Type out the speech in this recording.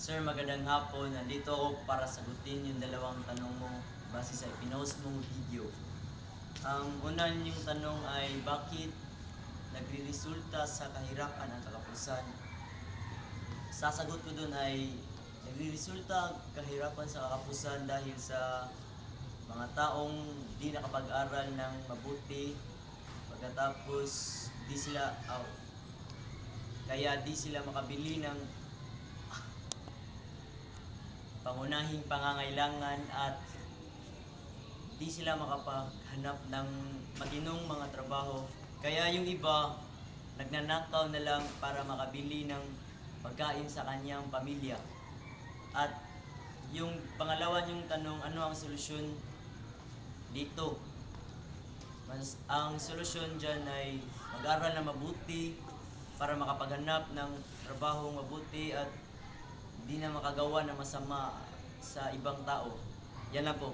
Sir, magandang hapon. Nandito ako para sagutin yung dalawang tanong mo base sa pinost mong video. Ang una yung tanong ay bakit nagre-resulta sa kahirapan ang kakapusan? Sasagot ko dun ay nagre-resulta ang kahirapan sa kakapusan dahil sa mga taong di nakapag-aral ng mabuti pagkatapos di sila ah, kaya di sila makabili ng pangunahing pangangailangan at di sila makapaghanap ng matinong mga trabaho. Kaya yung iba, nagnanakaw na lang para makabili ng pagkain sa kanyang pamilya. At yung pangalawa yung tanong, ano ang solusyon dito? Mas, ang solusyon dyan ay mag-aral na mabuti para makapaghanap ng trabaho mabuti at di na makagawa ng masama sa ibang tao. Yan lang po.